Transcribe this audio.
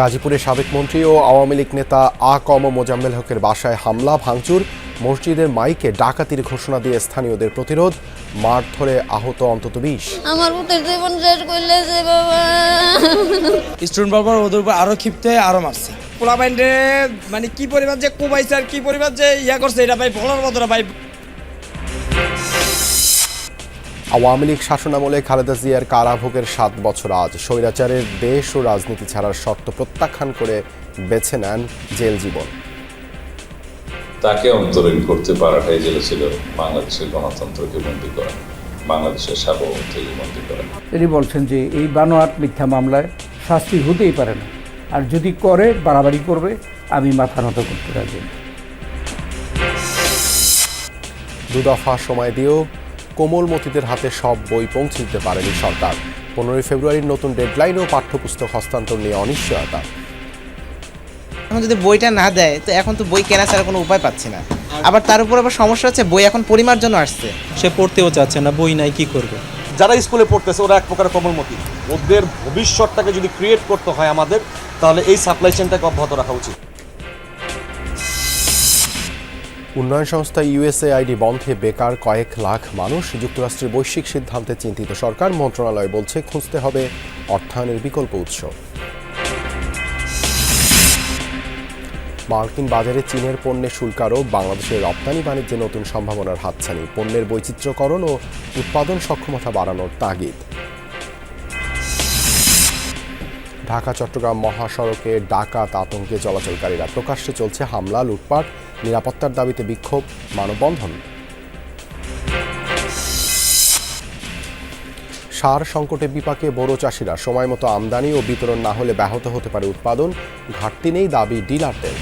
গাজীপুরের সাবেক মন্ত্রী ও আওয়ামী লীগ নেতা আ কম মোজাম্মেল হকের বাসায় হামলা ভাঙচুর মসজিদের মাইকে ডাকাতির ঘোষণা দিয়ে স্থানীয়দের প্রতিরোধ মার ধরে আহত অন্তত বিশ। আমার পুতের জীবন শেষ করলে যে বাবা। স্টুডেন্ট বারবার ওদের উপর আরও ক্ষিপ্ত আরও মারছে। পোলা মানে কি পরিমাণ যে কুবাইছে আর কি পরিমাণ যে ইয়া করছে এটা ভাই বলার মতো ভাই। আওয়ামী লীগ শাসনামলে খালেদা জিয়ার কারাভোগের সাত বছর আজ। স্বৈরাচারের দেশ ও রাজনীতি ছাড়ার শর্ত প্রত্যাখ্যান করে বেছে নেন জেল জীবন। তাকে অন্তরীণ করতে পারাটাই যেটা ছিল বাংলাদেশের গণতন্ত্রকে বন্দী করা বাংলাদেশের সার্বভৌমত্বকে বন্দী করা। তিনি বলছেন যে এই বানোয়াট মিথ্যা মামলায় শাস্তি হতেই পারে না। আর যদি করে বাড়াবাড়ি করবে আমি মাথা নত করতে রাজি। দু দফা সময় দিয়েও কোমলমতিদের হাতে সব বই পৌঁছে দিতে পারেনি সরকার। পনেরোই ফেব্রুয়ারির নতুন ডেডলাইন ও পাঠ্যপুস্তক হস্তান্তর নিয়ে অনিশ্চয়তা। এখন যদি বইটা না দেয় তো এখন তো বই কেনা ছাড়া কোনো উপায় পাচ্ছি না। আবার তার উপর আবার সমস্যা হচ্ছে বই এখন পরিমার জন্য আসছে। সে পড়তেও চাচ্ছে না বই নাই কি করবে? যারা স্কুলে পড়তেছে ওরা এক প্রকার কমলমতি ওদের ভবিষ্যৎটাকে যদি ক্রিয়েট করতে হয় আমাদের তাহলে এই সাপ্লাই চেনটাকে অব্যাহত রাখা উচিত। উন্নয়ন সংস্থা ইউএসএআইডি বন্ধে বেকার কয়েক লাখ মানুষ, যুক্তরাষ্ট্রের বৈশ্বিক সিদ্ধান্তে চিন্তিত সরকার, মন্ত্রণালয় বলছে খুঁজতে হবে অর্থায়নের বিকল্প উৎস। মার্কিন বাজারে চীনের পণ্যের শুল্ক আরোপ বাংলাদেশের রপ্তানি বাণিজ্যে নতুন সম্ভাবনার হাতছানি, পণ্যের বৈচিত্র্যকরণ ও উৎপাদন সক্ষমতা বাড়ানোর তাগিদ। ঢাকা, চট্টগ্রাম মহাসড়কে ডাকাত আতঙ্কে চলাচলকারীরা প্রকাশ্যে চলছে হামলা, লুটপাট নিরাপত্তার দাবিতে বিক্ষোভ, মানববন্ধন। সার সংকটে বিপাকে বড় চাষিরা, সময় মতো আমদানি ও বিতরণ না হলে ব্যাহত হতে পারে উৎপাদন, ঘাটতি নেই দাবি ডিলারদের।